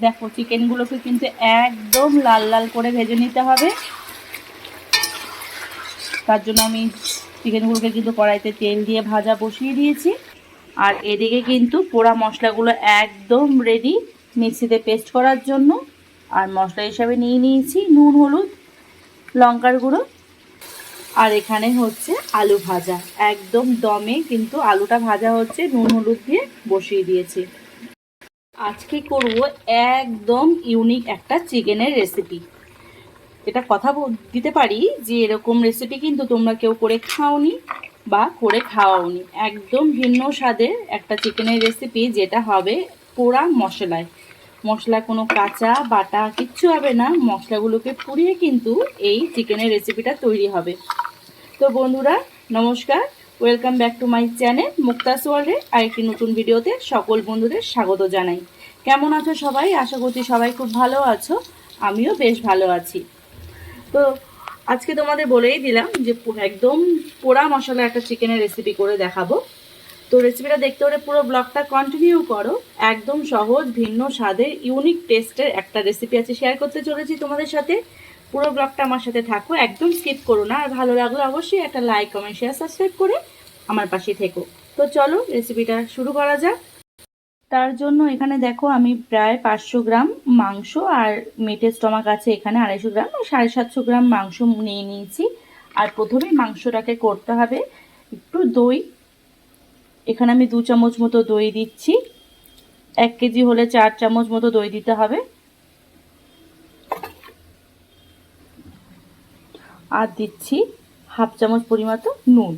দেখো চিকেনগুলোকে কিন্তু একদম লাল লাল করে ভেজে নিতে হবে। তার জন্য আমি চিকেনগুলোকে কিন্তু কড়াইতে তেল দিয়ে ভাজা বসিয়ে দিয়েছি। আর এদিকে কিন্তু পোড়া মশলাগুলো একদম রেডি মিক্সিতে পেস্ট করার জন্য। আর মশলা হিসাবে নিয়ে নিয়েছি নুন, হলুদ, লঙ্কার গুঁড়ো। আর এখানে হচ্ছে আলু ভাজা। একদম দমে কিন্তু আলুটা ভাজা হচ্ছে, নুন, হলুদ দিয়ে বসিয়ে দিয়েছি। আজকে করব একদম ইউনিক একটা চিকেনের রেসিপি এটা কথা দিতে পারি যে এরকম রেসিপি কিন্তু তোমরা কেউ করে খাওনি বা করে খাওয়াওনি। একদম ভিন্ন স্বাদের একটা চিকেনের রেসিপি যেটা হবে পোড়া মশলায়। মশলা কোনো কাঁচা, বাটা কিচ্ছু হবে না, মশলাগুলোকে পুড়িয়ে কিন্তু এই চিকেনের রেসিপিটা তৈরি হবে। তো বন্ধুরা, নমস্কার welcome back to my channel Muktas ওয়ার্ল্ডে আরেকটি নতুন ভিডিওতে সকল বন্ধুদের স্বাগত জানাই। কেমন আছো সবাই? আশা করছি সবাই খুব ভালো আছো, আমিও বেশ ভালো আছি। তো আজকে তোমাদের বলেই দিলাম যে একদম পোড়া মশলা একটা চিকেনের রেসিপি করে দেখাবো। তো রেসিপিটা দেখতে হলে পুরো ব্লগটা কন্টিনিউ করো। একদম সহজ, ভিন্ন স্বাদের ইউনিক টেস্টের একটা রেসিপি আছে শেয়ার করতে চলেছি তোমাদের সাথে। পুরো ব্লগটা আমার সাথে থাকো, একদম স্কিপ করো না। আর ভালো লাগলে অবশ্যই একটা লাইক কমেন্ট শেয়ার সাবস্ক্রাইব করে আমার পাশে থেকো। তো চলো রেসিপিটা শুরু করা যাক। তার জন্য এখানে দেখো আমি প্রায় পাঁচশো গ্রাম মাংস আর মেটের স্টমাক আছে এখানে আড়াইশো গ্রাম সাড়ে সাতশো গ্রাম মাংস নিয়ে নিয়েছি। আর প্রথমে মাংসটাকে করতে হবে একটু দই। এখানে আমি দু চামচ মতো দই দিচ্ছি। এক কেজি হলে চার চামচ মতো দই দিতে হবে। আর দিচ্ছি হাফ চামচ পরিমাণ নুন।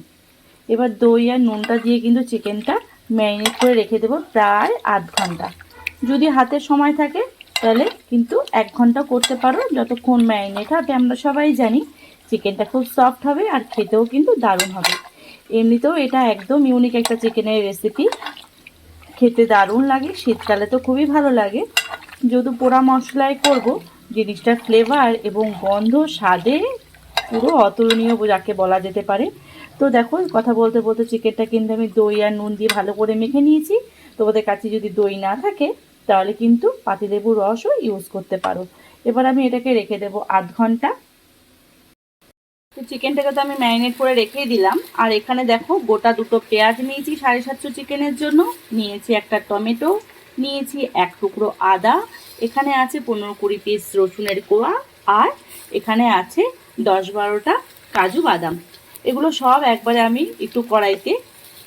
এবার দই আর নুনটা দিয়ে কিন্তু চিকেনটা ম্যারিনেট করে রেখে দেবো প্রায় আধ ঘণ্টা। যদি হাতে সময় থাকে, তাহলে কিন্তু এক ঘণ্টা করতে পারো। যতক্ষণ ম্যারিনেট হবে, আমরা সবাই জানি চিকেনটা খুব সফট হবে আর খেতেও কিন্তু দারুণ হবে। এমনিতেও এটা একদম ইউনিক একটা চিকেনের রেসিপি খেতে দারুণ লাগে, শীতকালে তো খুবই ভালো লাগে। যেহেতু পোড়া মশলায় করব, জিনিসটার ফ্লেভার এবং গন্ধ, স্বাদে পুরো অতুলনীয় যাকে বলা যেতে পারে। তো দেখো, কথা বলতে বলতে চিকেনটা কিন্তু আমি দই আর নুন দিয়ে ভালো করে মেখে নিয়েছি। তোমাদের কাছে যদি দই না থাকে, তাহলে কিন্তু পাতিলেবুর রসও ইউজ করতে পারো। এবার আমি এটাকে রেখে দেবো আধ ঘণ্টা। তো চিকেনটাকে তো আমি ম্যারিনেট করে রেখেই দিলাম। আর এখানে দেখো, গোটা দুটো পেঁয়াজ নিয়েছি, সাড়ে সাতশো চিকেনের জন্য। নিয়েছি একটা টমেটো, নিয়েছি এক টুকরো আদা। এখানে আছে পনেরো কুড়ি পিস রসুনের কোয়া। আর এখানে আছে দশ বারোটা কাজু বাদাম। এগুলো সব একবারে আমি একটু কড়াইতে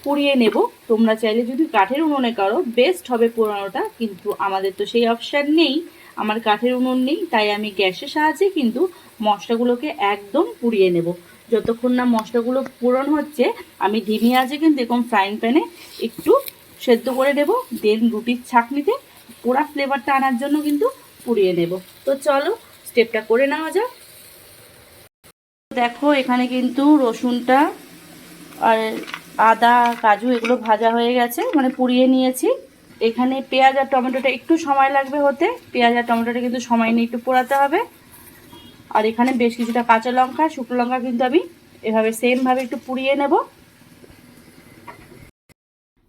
পুড়িয়ে নেব। তোমরা চাইলে যদি কাঠের উনুনে করো বেস্ট হবে পোড়ানোটা কিন্তু আমাদের তো সেই অপশান নেই। আমার কাঠের উনুন নেই, তাই আমি গ্যাসের সাহায্যে কিন্তু মশলাগুলোকে একদম পুড়িয়ে নেব। যতক্ষণ না মশলাগুলো পূরণ হচ্ছে, আমি ধিমি আঁচে কিন্তু এরকম ফ্রাইং প্যানে একটু সেদ্ধ করে নেব দেন রুটির ছাঁকনিতে পোড়া ফ্লেভারটা আনার জন্য কিন্তু পুড়িয়ে নেব। তো চলো স্টেপটা করে নেওয়া যাক। দেখো, এখানে কিন্তু রসুনটা আর আদা, কাজু এগুলো ভাজা হয়ে গেছে মানে পুড়িয়ে নিয়েছি। এখানে পেঁয়াজ আর টমেটোটা একটু সময় লাগবে হতে। পেঁয়াজ আর টমেটোটা কিন্তু সময় নিয়ে একটু পোড়াতে হবে। আর এখানে বেশ কিছুটা কাঁচা লঙ্কা, শুকনো লঙ্কা কিন্তু আমি এভাবে সেমভাবে একটু পুড়িয়ে নেব।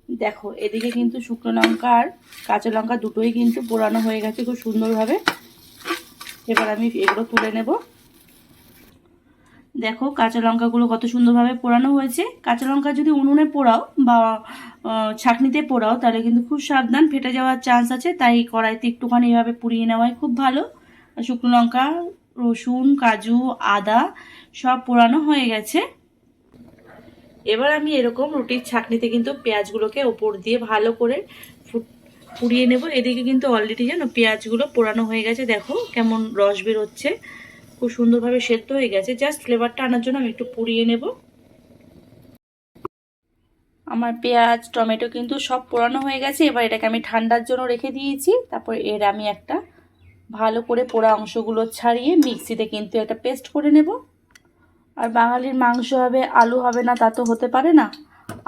দেখো, এদিকে কিন্তু শুকনো লঙ্কা আর কাঁচা লঙ্কা দুটোই কিন্তু পোড়ানো হয়ে গেছে খুব সুন্দরভাবে। এবার আমি এগুলো তুলে নেব। দেখো কাঁচা লঙ্কাগুলো কত সুন্দরভাবে পোড়ানো হয়েছে। কাঁচা লঙ্কা যদি উনুনে পোড়াও বা ছাঁকনিতে পোড়াও, তাহলে কিন্তু খুব সাবধান, ফেটে যাওয়ার চান্স আছে, তাই কড়াইতে একটুখানি এভাবে পুড়িয়ে নেওয়াই খুব ভালো। শুকনো লঙ্কা, রসুন, কাজু, আদা সব পোড়ানো হয়ে গেছে। এবার আমি এরকম রুটির ছাঁকনিতে কিন্তু পেঁয়াজগুলোকে ওপর দিয়ে ভালো করে পুড়িয়ে নেব। এদিকে কিন্তু অলরেডি জানো পেঁয়াজগুলো পোড়ানো হয়ে গেছে। দেখো কেমন রস বেরোচ্ছে। খুব সুন্দরভাবে সেদ্ধ হয়ে গেছে। জাস্ট ফ্লেভারটা আনার জন্য আমি একটু পুড়িয়ে নেব। আমার পেঁয়াজ, টমেটো কিন্তু সব পোড়ানো হয়ে গেছে। এবার এটাকে আমি ঠান্ডার জন্য রেখে দিয়েছি। তারপর এর আমি একটা ভালো করে পোড়া অংশগুলো ছাড়িয়ে মিক্সিতে কিন্তু একটা পেস্ট করে নেব। আর বাঙালির মাংস হবে, আলু হবে না, তা তো হতে পারে না।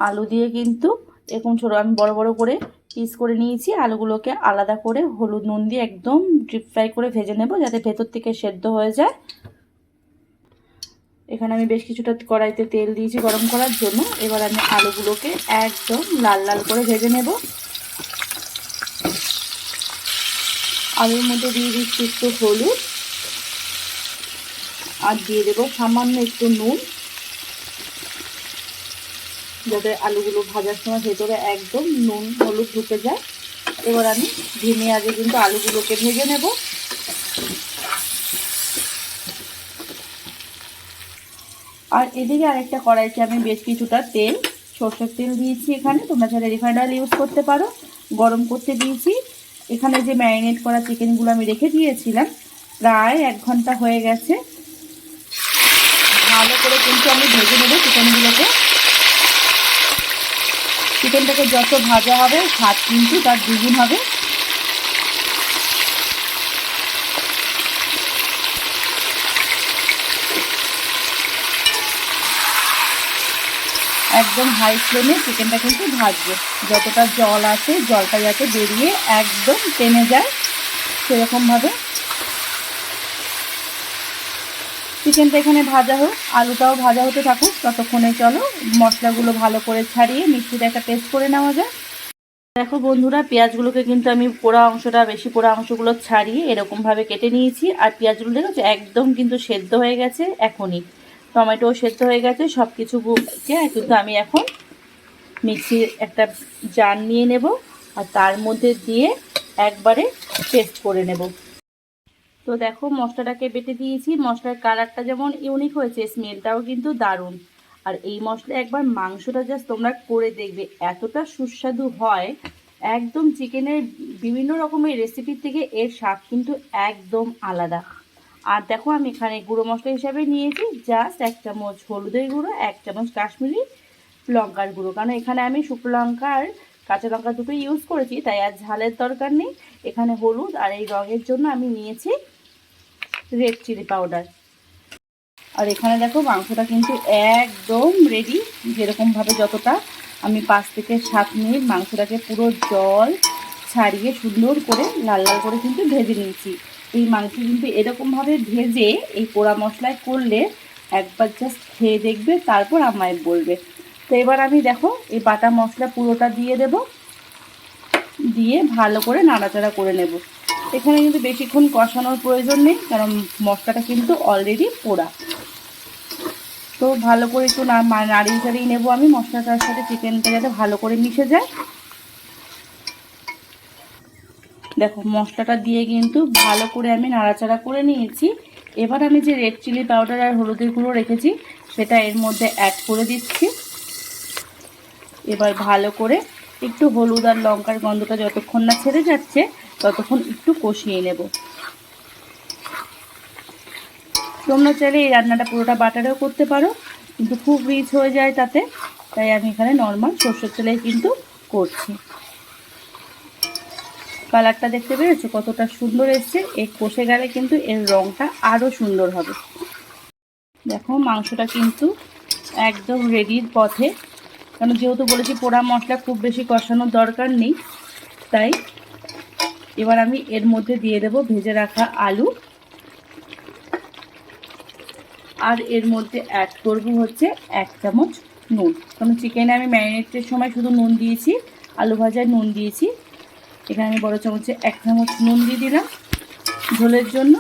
আলু দিয়ে কিন্তু এরকম ছোটো, আমি বড় বড় করে পিস করে নিয়েছি। আলুগুলোকে আলাদা করে হলুদ, নুন দিয়ে একদম ডিপ ফ্রাই করে ভেজে নেব যাতে ভেতর থেকে সেদ্ধ হয়ে যায়। এখানে আমি বেশ কিছুটা কড়াইতে তেল দিয়েছি গরম করার জন্য। এবার আমি আলুগুলোকে একদম লাল লাল করে ভেজে নেব। আলুর মধ্যে দিয়ে দিচ্ছি একটু হলুদ। আর দিয়ে দেবো সামান্য একটু নুন। যাতে আলুগুলো ভাজার সময় ভেতরে একদম নুন, হলুদ ঢুকে যায়। এবার আমি ধিমে আগে কিন্তু আলুগুলোকে ভেজে নেব। আর এদিকে আরেকটা কড়াইতে আমি বেশ কিছুটা তেল, সর্ষের তেল দিয়েছি এখানে। তোমরা চাইলে রিফাইন্ড অয়েল ইউজ করতে পারো, গরম করতে দিয়েছি। এখানে যে ম্যারিনেট করা চিকেনগুলো আমি রেখে দিয়েছিলাম, প্রায় এক ঘণ্টা হয়ে গেছে। ভালো করে কিন্তু আমি ভেজে নেব চিকেনগুলোকে। চিকেনটাকে যত ভাজা হবে স্বাদ কিন্তু তার দ্বিগুণ হবে। একদম হাই ফ্লেমে চিকেনটা কিন্তু ভাজবে। যতটা জল আছে জলটা যাতে বেরিয়ে একদম টেনে যায়, সেরকমভাবে। চিকেনটা এখানে ভাজা হোক, আলুটাও ভাজা হতে থাকুক, ততক্ষণে চলো মশলাগুলো ভালো করে ছাড়িয়ে মিষ্টিটা একটা পেস্ট করে নেওয়া যায় দেখো বন্ধুরা, পেঁয়াজগুলোকে কিন্তু আমি পোড়া অংশটা, বেশি পোড়া অংশগুলো ছাড়িয়ে এরকমভাবে কেটে নিয়েছি। আর পেঁয়াজগুলো দেখেছ, একদম কিন্তু সেদ্ধ হয়ে গেছে এখনই। টমেটোও সেদ্ধ হয়ে গেছে সব কিছুকে কিন্তু আমি এখন মিক্সির একটা জার নিয়ে নেব। আর তার মধ্যে দিয়ে একবারে পেস্ট করে নেব। তো দেখো, মশলাটাকে বেটে দিয়েছি। মশলার কালারটা যেমন ইউনিক হয়েছে স্মেলটাও কিন্তু দারুণ। আর এই মশলা একবার মাংসটা জাস্ট তোমরা করে দেখবে, এতটা সুস্বাদু হয়। একদম চিকেনের বিভিন্ন রকমের রেসিপির থেকে এর স্বাদ কিন্তু একদম আলাদা। আর দেখো, আমি এখানে গুঁড়ো মশলা হিসাবে নিয়েছি। জাস্ট এক চামচ হলুদের গুঁড়ো, এক চামচ কাশ্মীরি লঙ্কার গুঁড়ো। কারণ এখানে আমি শুকনো লঙ্কা আর কাঁচা লঙ্কা দুটো ইউজ করেছি, তাই আর ঝালের দরকার নেই। এখানে হলুদ আর এই রঙের জন্য আমি নিয়েছি রেড চিলি পাউডার আর এখানে দেখো মাংসটা কিন্তু একদম রেডি যেরকমভাবে যতটা আমি পাঁচ থেকে সাত মিনিট মাংসটাকে পুরো জল ছাড়িয়ে সুন্দর করে, লাল লাল করে কিন্তু ভেজে নিয়েছি। এই মাংস কিন্তু এরকমভাবে ভেজে এই পোড়া মশলায় করলে একবার জাস্ট খেয়ে দেখবে, তারপর আমায় বলবে। তো এবার আমি দেখো এই বাটা মশলা পুরোটা দিয়ে দেব, দিয়ে ভালো করে নাড়াচাড়া করে নেব। এখানে কিন্তু বেশিক্ষণ কষানোর প্রয়োজন নেই, কারণ মশলাটা কিন্তু অলরেডি পোড়া। তো ভালো করে একটু নাড়িয়ে চাড়িয়ে নেব আমি মশলাটার সাথে চিকেনটা যাতে ভালো করে মিশে যায়। দেখো, মশলাটা দিয়ে কিন্তু ভালো করে আমি নাড়াচাড়া করে নিয়েছি। এবার আমি যে রেড চিলি পাউডার আর হলুদের গুঁড়ো রেখেছি, সেটা এর মধ্যে অ্যাড করে দিচ্ছি। এবার ভালো করে একটু হলুদ আর লঙ্কার গন্ধটা যতক্ষণ না ছেড়ে যাচ্ছে ততক্ষণ একটু কষিয়ে নেব। তোমরা চাইলে এই রান্নাটা পুরোটা বাটারেও করতে পারো, কিন্তু খুব রিচ হয়ে যায় তাতে, তাই আমি এখানে নর্মাল সর্ষের তেলে কিন্তু করছি। কালারটা দেখতে পেরেছ? কতটা সুন্দর এসছে। এই কষে গেলে কিন্তু এর রঙটা আরও সুন্দর হবে। দেখো, মাংসটা কিন্তু একদম রেডির পথে। কারণ যেহেতু বলেছি পোড়া মশলা খুব বেশি কষানোর দরকার নেই, তাই এবার আমি এর মধ্যে দিয়ে দেব ভেজে রাখা আলু। আর এর মধ্যে অ্যাড করব হচ্ছে এক চামচ নুন। কারণ চিকেনে আমি ম্যারিনেটের সময় শুধু নুন দিয়েছি, আলু ভাজায় নুন দিয়েছি। এখানে আমি বড় চামচে এক চামচ নুন দিয়ে দিলাম ঝোলের জন্য।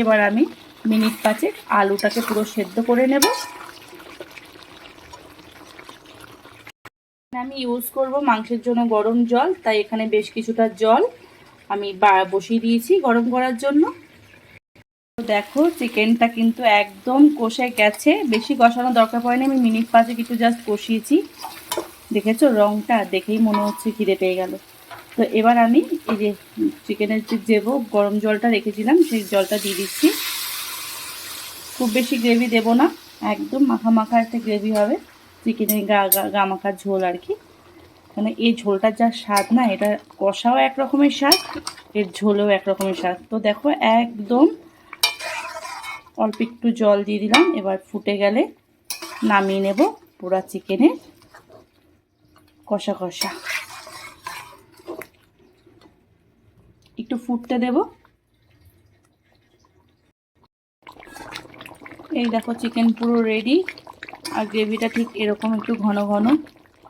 এবার আমি মিনিট পাঁচেক আলুটাকে পুরো সেদ্ধ করে নেব। আমি ইউজ করব মাংসের জন্য গরম জল, তাই এখানে বেশ কিছুটা জল। আমি বসিয়ে দিয়েছি গরম করার জন্য। দেখো, চিকেনটা কিন্তু একদম কষে গেছে। বেশি কষানোর দরকার পড়েনি, আমি মিনিট পাঁচে কিছু জাস্ট কষিয়েছি। দেখেছ, রংটা দেখেই মনে হচ্ছে খিদে পেয়ে গেল। তো এবার আমি এই যে চিকেনের যে গরম জলটা রেখেছিলাম, সেই জলটা দিয়ে দিচ্ছি। খুব বেশি গ্রেভি দেবো না, একদম মাখা মাখা একটা গ্রেভি হবে। চিকেনের গা গা মাখার ঝোল আর কি। মানে এই ঝোলটার যা স্বাদ না, এটা কষাও এক রকমের স্বাদ, এর ঝোলেও এক রকমের স্বাদ। তো দেখো, একদম অল্প একটু জল দিয়ে দিলাম, এবার ফুটে গেলে নামিয়ে নেব পুরা চিকেনে কষা কষা। একটু ফুটতে দেব। এই দেখো, চিকেন পুরো রেডি আর গ্রেভিটা ঠিক এরকম একটু ঘন ঘন।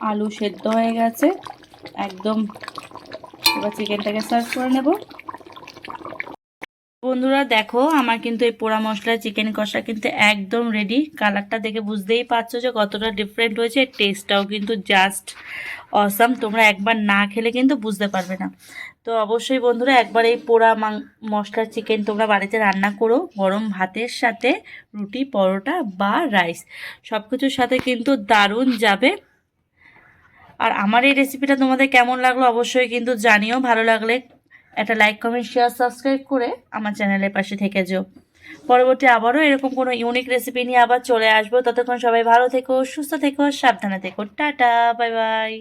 আলু সেদ্ধ হয়ে গেছে। একদম এবার চিকেনটাকে সার্ভ করে নেব। বন্ধুরা দেখো, আমার কিন্তু এই পোড়া মশলা চিকেন কষা কিন্তু একদম রেডি কালারটা দেখে বুঝতেই পারছ যে কতটা ডিফারেন্ট হয়েছে টেস্টটাও কিন্তু জাস্ট অসাম তোমরা একবার না খেলে কিন্তু বুঝতে পারবে না। তো অবশ্যই বন্ধুরা একবার এই পোড়া মাং, মশলার চিকেন তোমরা বাড়িতে রান্না করো গরম ভাতের সাথে, রুটি, পরোটা বা রাইস সব কিছুর সাথে কিন্তু দারুণ যাবে। আর আমার এই রেসিপিটা তোমাদের কেমন লাগল অবশ্যই কিন্তু জানিও। ভালো লাগলে একটা লাইক কমেন্ট শেয়ার সাবস্ক্রাইব করে আমার চ্যানেলের পাশে থেকে যেও। পরবর্তী আবারও এরকম কোনো ইউনিক রেসিপি নিয়ে আবার চলে আসব। ততক্ষণ সবাই ভালো থেকো, সুস্থ থেকো, সাবধানে থেকো। Tata bye bye